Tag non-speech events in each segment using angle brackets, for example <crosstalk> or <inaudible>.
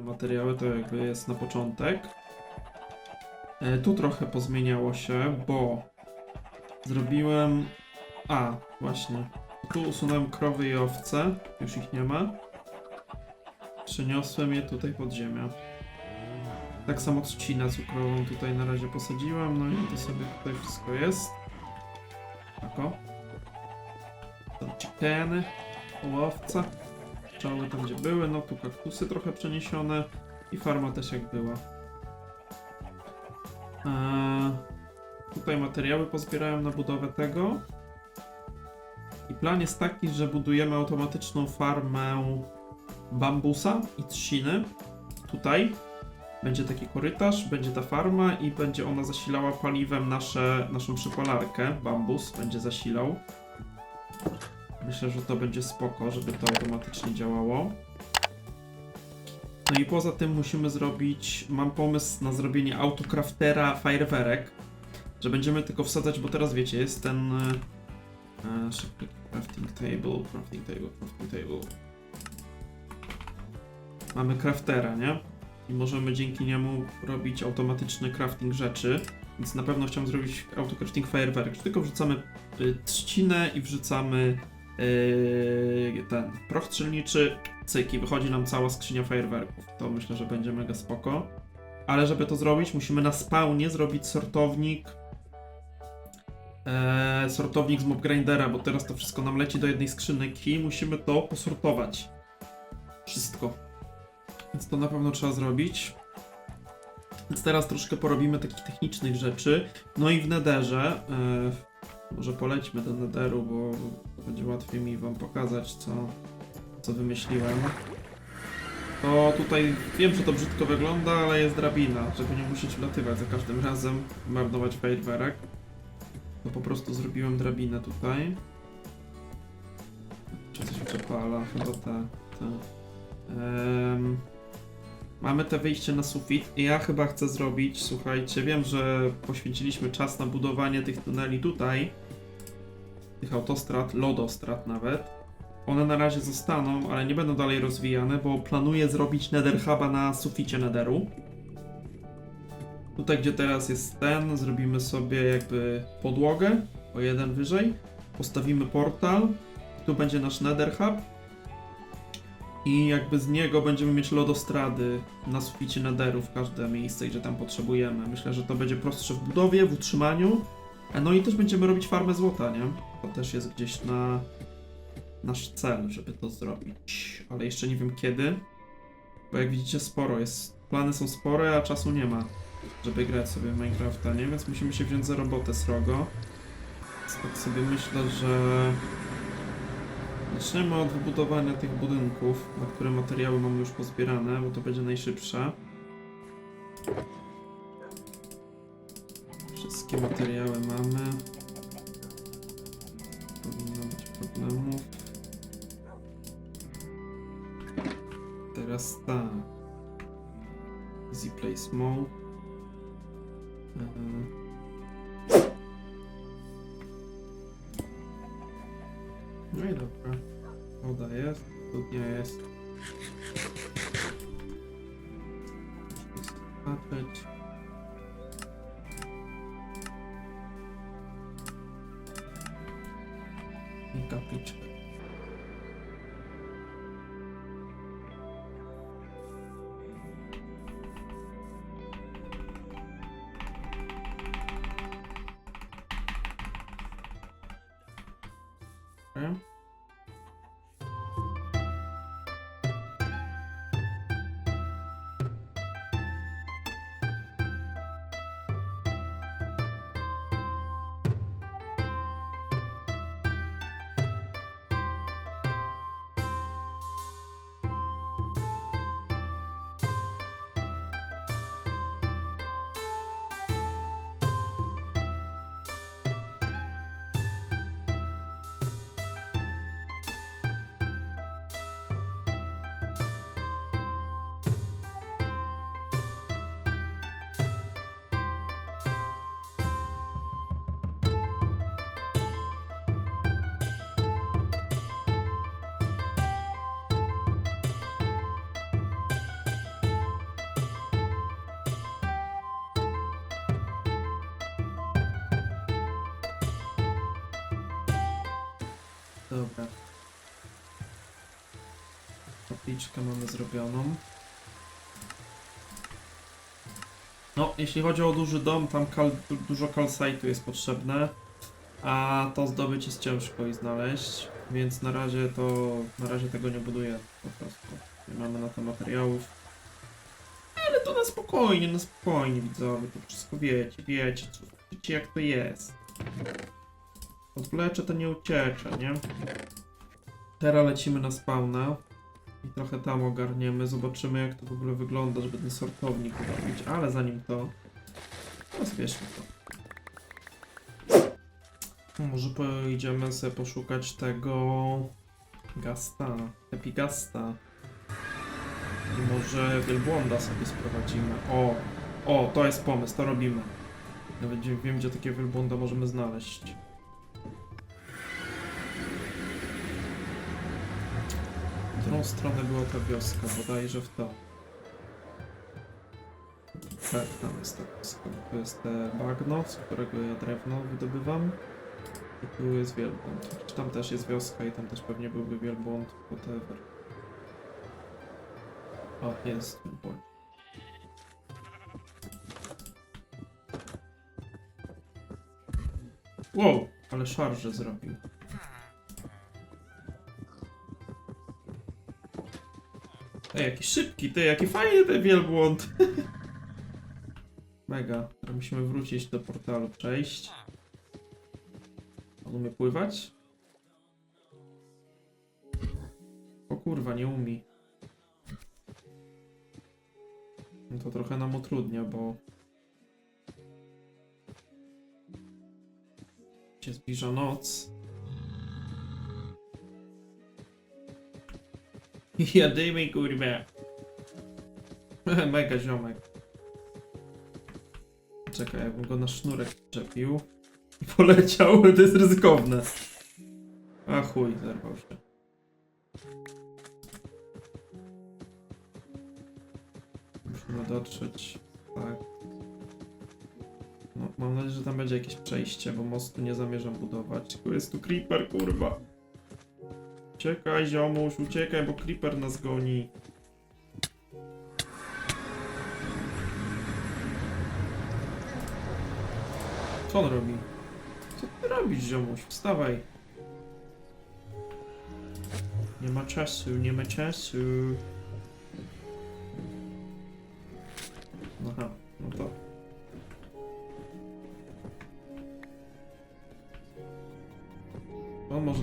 materiały, to jakby jest na początek. E, Tu trochę pozmieniało się, bo zrobiłem... A, właśnie. Tu usunąłem krowy i owce, już ich nie ma. Przeniosłem je tutaj pod ziemię. Tak samo trzcinę cukrową tutaj na razie posadziłem, no i to sobie tutaj wszystko jest. Tak o. Tam chickeny, łowca, pszczoły tam gdzie były, no tu kaktusy trochę przeniesione i farma też jak była. Eee, tutaj materiały pozbierałem na budowę tego. I plan jest taki, że budujemy automatyczną farmę bambusa i trzciny. Tutaj będzie taki korytarz, będzie ta farma i będzie ona zasilała paliwem nasze, naszą przypalarkę. Bambus będzie zasilał. Myślę, że to będzie spoko, żeby to automatycznie działało. No i poza tym musimy zrobić, mam pomysł na zrobienie autocraftera fajerwerek, że będziemy tylko wsadzać, bo teraz wiecie, jest ten e, e, crafting table, crafting table, crafting table. Mamy craftera, nie? I możemy dzięki niemu robić automatyczny crafting rzeczy, więc na pewno chciałem zrobić autocrafting fajerwerek, tylko wrzucamy y, trzcinę i wrzucamy ten proch strzelniczy, cyk wychodzi nam cała skrzynia fajerwerków. To myślę, że będzie mega spoko. Ale żeby to zrobić, musimy na spawnie zrobić sortownik e, sortownik z mob grindera, bo teraz to wszystko nam leci do jednej skrzynki i musimy to posortować. Wszystko. Więc to na pewno trzeba zrobić. Więc teraz troszkę porobimy takich technicznych rzeczy. No i w nederze. E, może polećmy do nederu, bo będzie łatwiej mi wam pokazać, co, co wymyśliłem. To tutaj wiem, że to brzydko wygląda, ale jest drabina, żeby nie musieć wlatywać za każdym razem, marnować fajerwerek. To po prostu zrobiłem drabinę tutaj. Czy coś przepala? Chyba te. te. Em, mamy te wyjście na sufit i ja chyba chcę zrobić, słuchajcie, wiem, że poświęciliśmy czas na budowanie tych tuneli tutaj, tych autostrad, lodostrad nawet. One na razie zostaną, ale nie będą dalej rozwijane, bo planuję zrobić Nether Huba na suficie Netheru. Tutaj, gdzie teraz jest ten, zrobimy sobie jakby podłogę o jeden wyżej. Postawimy portal. Tu będzie nasz Nether Hub. I jakby z niego będziemy mieć lodostrady na suficie Netheru w każde miejsce, gdzie tam potrzebujemy. Myślę, że to będzie prostsze w budowie, w utrzymaniu. E, No i też będziemy robić farmę złota, nie? To też jest gdzieś na nasz cel, żeby to zrobić. Ale jeszcze nie wiem kiedy. Bo jak widzicie sporo jest. Plany są spore, a czasu nie ma, żeby grać sobie w Minecrafta, nie? Więc musimy się wziąć za robotę srogo. Tak sobie myślę, że zaczniemy od wybudowania tych budynków, na które materiały mamy już pozbierane, bo to będzie najszybsze. Wszystkie materiały mamy. Powinno być problemów. Teraz tak. Easy place mode. Eee. No i dobra. Woda jest, studnia jest. Patrzeć. Dobra. Kapliczkę mamy zrobioną. No, jeśli chodzi o duży dom, tam kal, du- dużo calcite'u jest potrzebne, a to zdobyć jest ciężko i znaleźć, więc na razie to, na razie tego nie buduję po prostu. Nie mamy na to materiałów. Ale to na spokojnie, na spokojnie widzowie, to wszystko wiecie, wiecie, wiecie jak to jest. Odwlecze to nie uciecze, nie? Teraz lecimy na spawna i trochę tam ogarniemy, zobaczymy jak to w ogóle wygląda, żeby ten sortownik robić, ale zanim to, rozbierzmy to. Może pojedziemy sobie poszukać tego gasta, epigasta. I może wielbłąda sobie sprowadzimy. O, o, to jest pomysł, to robimy. Nawet wiem, gdzie takie wielbłąda możemy znaleźć. Stronę była ta wioska? Bodajże w to. Tak, tam jest ta wioska. Tu jest te bagno, z którego ja drewno wydobywam. I tu jest wielbłąd. Czy tam też jest wioska i tam też pewnie byłby wielbłąd, whatever. O, jest wielbłąd. Wow, ale szarże zrobił. Ej, jaki szybki, ty, jaki fajny ten wielbłąd. <laughs> Mega. Musimy wrócić do portalu, przejść. On umie pływać? O kurwa, nie umie. No to trochę nam utrudnia, bo... się zbliża noc. <laughs> Jadymy, kurwa. <laughs> Mega ziomek. Czekaj, jakbym go na sznurek czepił i <laughs> poleciał, to jest ryzykowne. A chuj, zerwał się. Musimy dotrzeć, tak. No, mam nadzieję, że tam będzie jakieś przejście, bo mostu nie zamierzam budować. Tu jest tu creeper, kurwa. Uciekaj, ziomuś, uciekaj, bo creeper nas goni. Co on robi? Co ty robisz, ziomuś? Wstawaj. Nie ma czasu, nie ma czasu.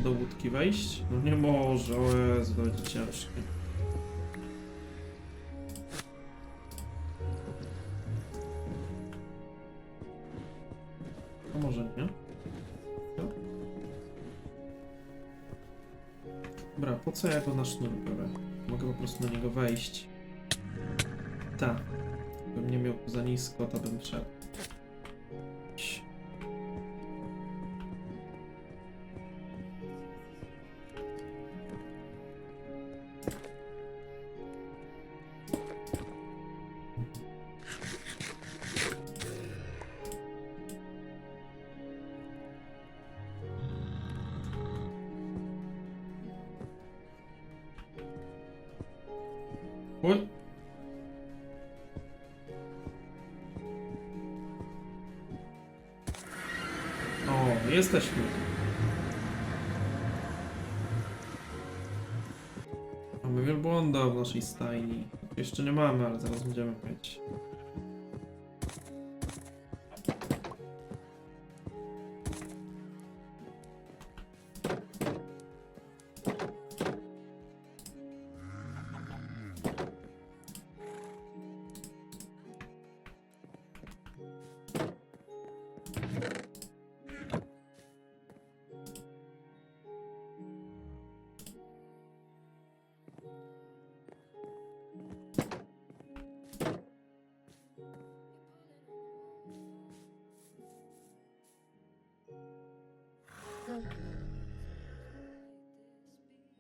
Do łódki wejść? No nie może, o Jezu, będzie ciężkie. A może nie? Co? Dobra, po co ja go na sznur biorę? Mogę po prostu na niego wejść. Tak. Gdybym nie miał za nisko, to bym szedł. Jesteśmy. Mamy wielbłąda w naszej stajni. Jeszcze nie mamy, ale zaraz będziemy mieć.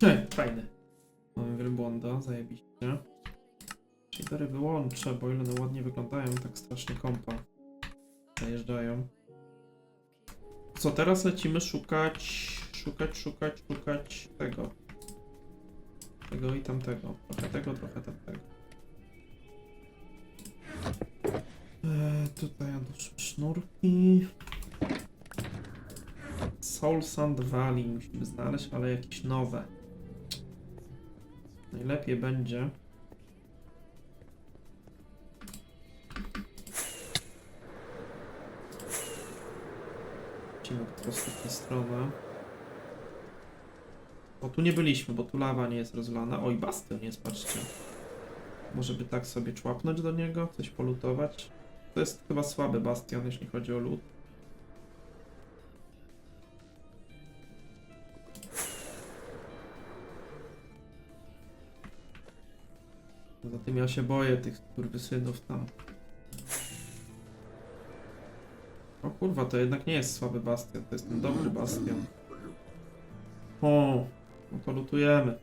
He, fajne. Mamy wielbłąda, zajebiście. Shadery wyłączę, bo ile one ładnie wyglądają, tak strasznie kompa zajeżdżają. Co, teraz lecimy szukać, szukać, szukać, szukać tego. Tego i tamtego. Trochę tego, trochę tamtego. Eee, tutaj sznurki. Soul Sand Valley musimy znaleźć, ale jakieś nowe. Najlepiej będzie. Idziemy po prostu w tę stronę. O, tu nie byliśmy, bo tu lawa nie jest rozlana. Oj, bastion jest, patrzcie. Może by tak sobie człapnąć do niego, coś polutować. To jest chyba słaby bastion, jeśli chodzi o lód. Poza tym ja się boję tych kurwysynów tam. O kurwa, to jednak nie jest słaby bastion, to jest ten dobry bastion. O, no to lutujemy.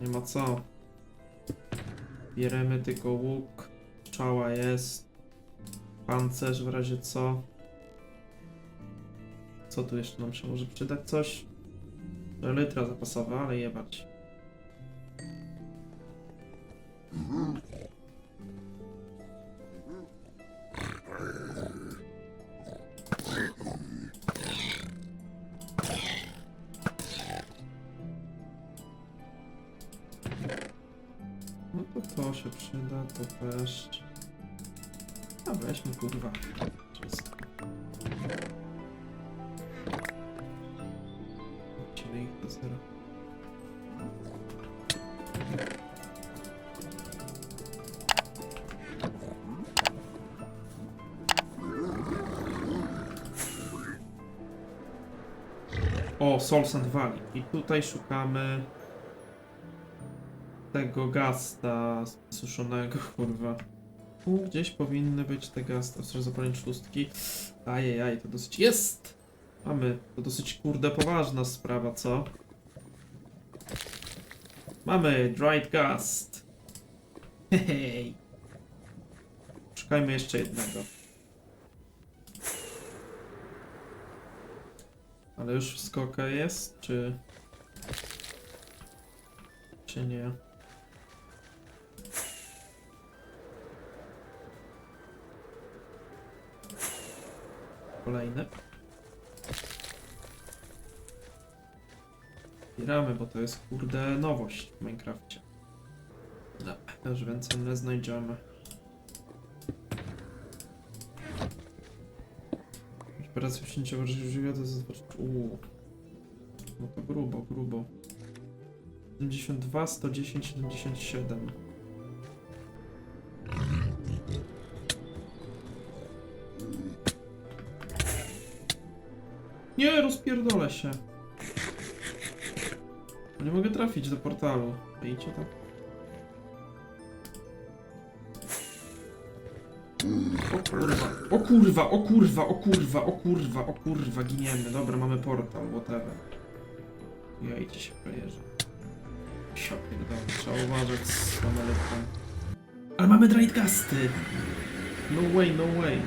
Nie ma co. Bieremy tylko łuk. Czała jest. Pancerz w razie co. Co tu jeszcze nam się może przydać? Coś? Elytra zapasowa, ale jebać. To się przyda, to też. A weźmy kurwa. Wrócimy ich do zera. O, Soul Sand Valley. I tutaj szukamy tego gasta suszonego, <laughs> kurwa. Tu gdzieś powinny być te gasty. Ostro zapalenie szóstki. Ajajaj, to dosyć jest! Mamy. To dosyć, kurde, poważna sprawa, co? Mamy Dried Gast. Hej. Szukajmy jeszcze jednego. Ale już wszystko jest, czy... Czy nie? Kolejny. Zbieramy, bo to jest kurde nowość w Minecrafcie. No, też więcej nie znajdziemy. Operacja wsięciowa żywia to jest... Uuu. No to grubo, grubo. 72, 110, 77. Nie, rozpierdolę się. Nie mogę trafić do portalu. Widzicie tak? O kurwa, o kurwa, o kurwa, o kurwa, o kurwa, o kurwa, giniemy. Dobra, mamy portal, whatever. Ja idzie się projeżdża. Ja pierdolę, trzeba uważać z elektrą. Ale mamy Drightgasty! No way, no way.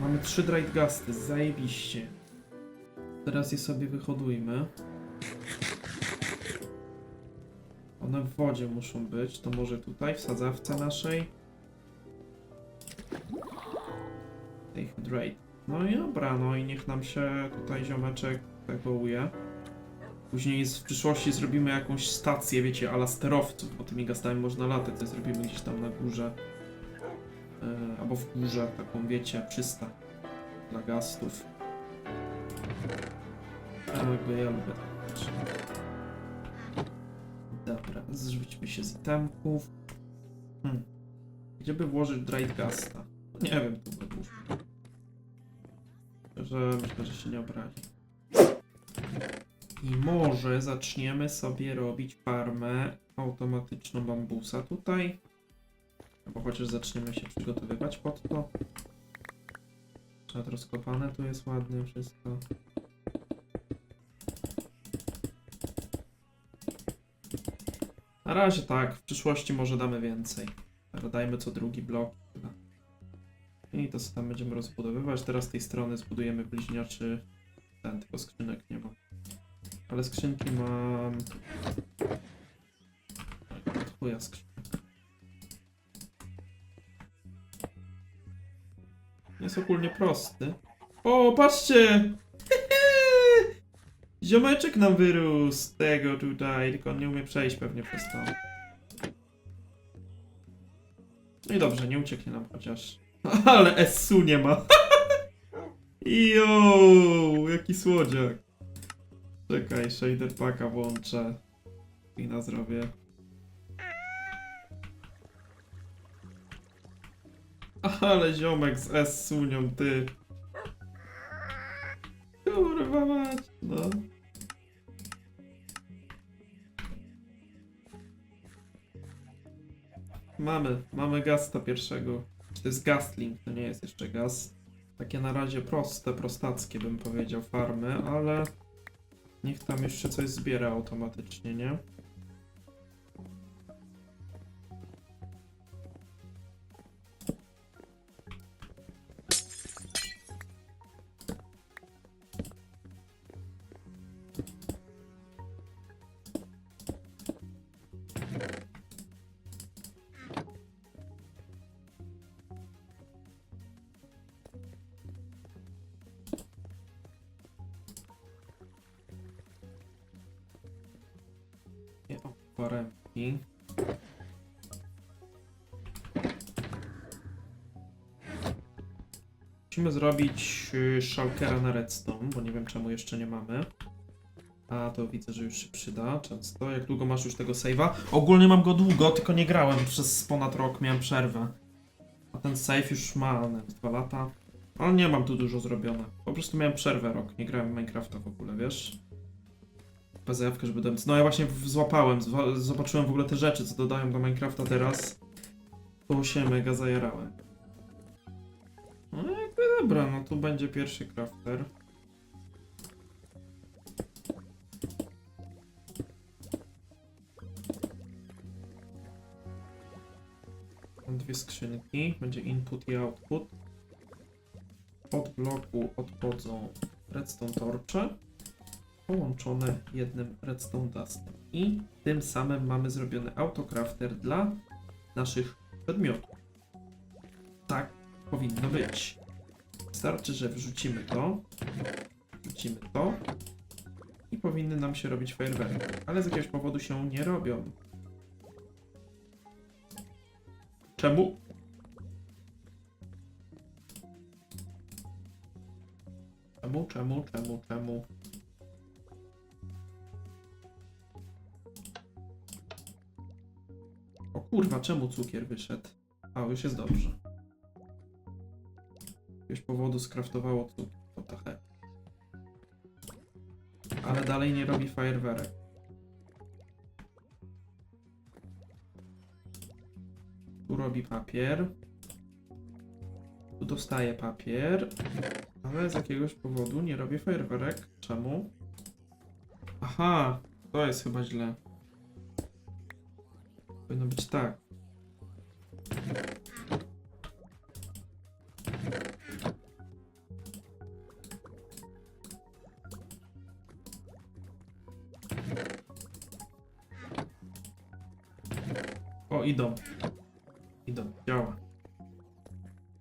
Mamy trzy Drightgasty, zajebiście. Teraz je sobie wyhodujmy. One w wodzie muszą być, to może tutaj, w sadzawce naszej. Tej hydrate. No i dobra, no i niech nam się tutaj ziomeczek ewołuje. Później z- w przyszłości zrobimy jakąś stację, wiecie, ala sterowców, bo tymi gastami można latać, to zrobimy gdzieś tam na górze. E, albo w górze, taką wiecie, przystań dla gastów. No jakby ja lubię tak. Dobra, zrzućmy się z itemków. Hmm. Gdzie by włożyć Dried Gasta? Nie wiem, tu by był. Że myślę, że się nie obrazi. I może zaczniemy sobie robić farmę automatyczną bambusa tutaj. Albo chociaż zaczniemy się przygotowywać pod to. Czad rozkopane tu jest ładnie wszystko. Na razie tak, w przyszłości może damy więcej. Dajmy co drugi blok. I to co tam będziemy rozbudowywać. Teraz z tej strony zbudujemy bliźniaczy ten, tylko skrzynek nie mam. Ale skrzynki mam... Od chuja skrzynek. Jest ogólnie prosty. O, patrzcie! <laughs> Ziomeczek nam wyrósł z tego tutaj, tylko on nie umie przejść pewnie przez to. No i dobrze, nie ucieknie nam chociaż. <laughs> Ale SU nie ma. <laughs> Jo, jaki słodziak. Czekaj, shader packa włączę. I na zrobię. Ale ziomek z S-sunią, ty. Kurwa mać, no. Mamy, mamy gasta pierwszego. To jest gastling, to nie jest jeszcze gaz. Takie na razie proste, prostackie bym powiedział farmy, ale niech tam jeszcze coś zbiera automatycznie, nie? Nie, Musimy zrobić y, shulkera na redstone, bo nie wiem czemu jeszcze nie mamy. A to widzę, że już się przyda często. Jak długo masz już tego save'a? Ogólnie mam go długo, tylko nie grałem przez ponad rok, miałem przerwę. A ten save już ma nie, dwa lata. Ale nie mam tu dużo zrobione. Po prostu miałem przerwę rok, nie grałem w Minecrafta w ogóle, wiesz? PZF, żeby dać. No ja właśnie złapałem, zobaczyłem w ogóle te rzeczy, co dodają do Minecrafta teraz. To się mega zajarałem. Dobra, no tu będzie pierwszy crafter. Dwie skrzynki, będzie input i output. Od bloku odchodzą redstone torcze połączone jednym redstone dustem. I tym samym mamy zrobiony autocrafter dla naszych przedmiotów. Tak powinno być. Wystarczy, że wrzucimy to, wrzucimy to i powinny nam się robić fajerwerki, ale z jakiegoś powodu się nie robią. Czemu? Czemu, czemu, czemu, czemu? O kurwa, czemu cukier wyszedł? A, już jest dobrze. Jakiegoś powodu skraftowało cukier. Heck. Ale dalej nie robi fajerwerek. Tu robi papier. Tu dostaje papier. Ale z jakiegoś powodu nie robi fajerwerek. Czemu? Aha, to jest chyba źle. Powinno być tak. Idą. Idą, działa.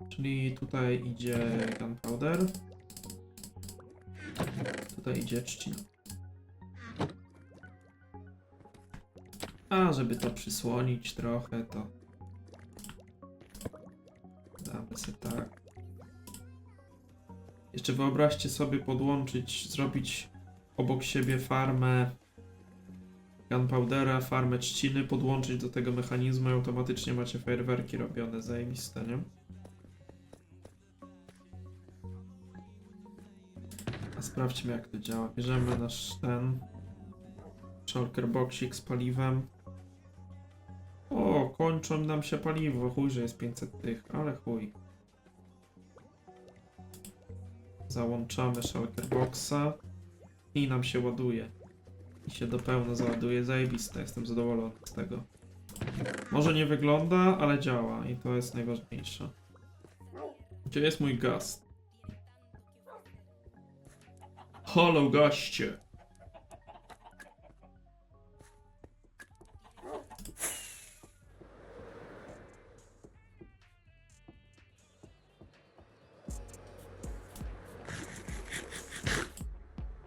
Czyli tutaj idzie gunpowder. Tutaj idzie trzcina. A, żeby to przysłonić trochę, to damy sobie tak. Jeszcze wyobraźcie sobie podłączyć, zrobić obok siebie farmę gunpowdera, farmę trzciny, podłączyć do tego mechanizmu i automatycznie macie fajerwerki robione, zajebiste, nie? A sprawdźmy jak to działa. Bierzemy nasz ten shulker boxik z paliwem. O, kończą nam się paliwo. Chuj, że jest 500 tych, ale chuj. Załączamy shulker boxa i nam się ładuje. I się do pełna załaduje. Zajebiste, jestem zadowolony z tego. Może nie wygląda, ale działa i to jest najważniejsze. Gdzie jest mój gaz? Halo goście.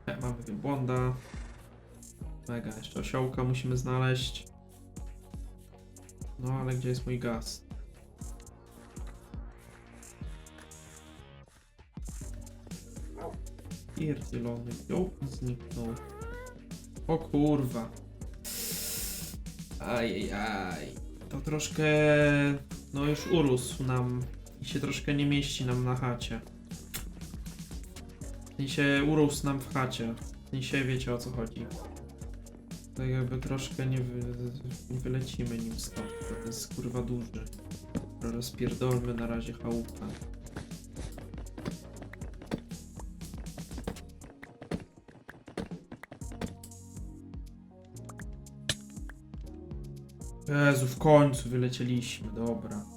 E, mamy wielbłąda. Mega, jeszcze osiołka musimy znaleźć. No ale gdzie jest mój gaz? Pierdzielony. Jo, zniknął. O kurwa. Ajajaj. To troszkę... No już urósł nam. I się troszkę nie mieści nam na chacie. W sensie urósł nam w chacie. W sensie wiecie o co chodzi. Tak jakby troszkę nie, wy, nie wylecimy nim stąd. To jest kurwa duży. Rozpierdolmy na razie chałupę. Jezu, w końcu wylecieliśmy, dobra.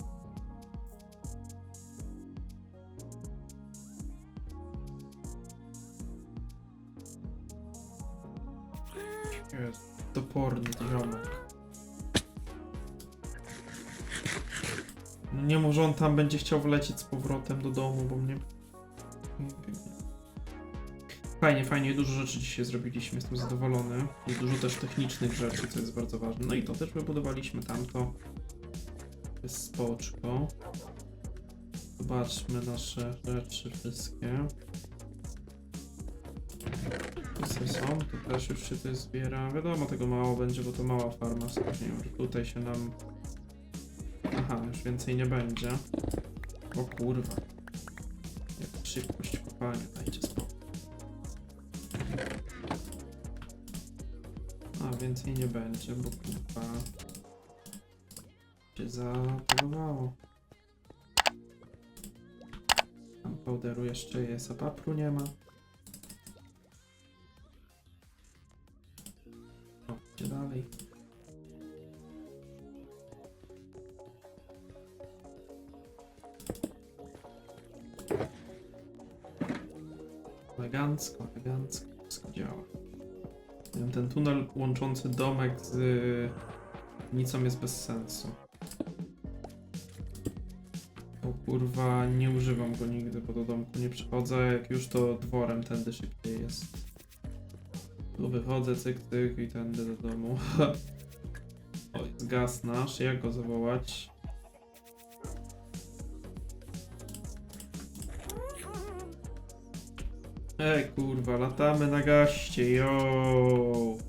Tam będzie chciał wlecieć z powrotem do domu, bo mnie... Fajnie, fajnie, dużo rzeczy dzisiaj zrobiliśmy, jestem zadowolony. Jest dużo też technicznych rzeczy, co jest bardzo ważne. No i to też wybudowaliśmy tamto. Jest spoczko. Zobaczmy nasze rzeczy wszystkie. Wszyscy są, to też już się tutaj zbiera. Wiadomo, tego mało będzie, bo to mała farma. Że tutaj się nam... Aha, już więcej nie będzie. O kurwa. Jak szybkość kopania, dajcie spokój. A, więcej nie będzie, bo kurwa się zabudowało. Tam powderu jeszcze jest, a papru nie ma. Elegancko, elegancko, wszystko działa. Ten tunel łączący domek z nicą jest bez sensu. O kurwa, nie używam go nigdy, bo do domku nie przychodzę. Jak już to dworem tędy szybciej jest. Tu wychodzę, cyk, cyk i tędy do domu. o, jest gaz nasz, jak go zawołać? Ej kurwa, latamy na gaście, yo!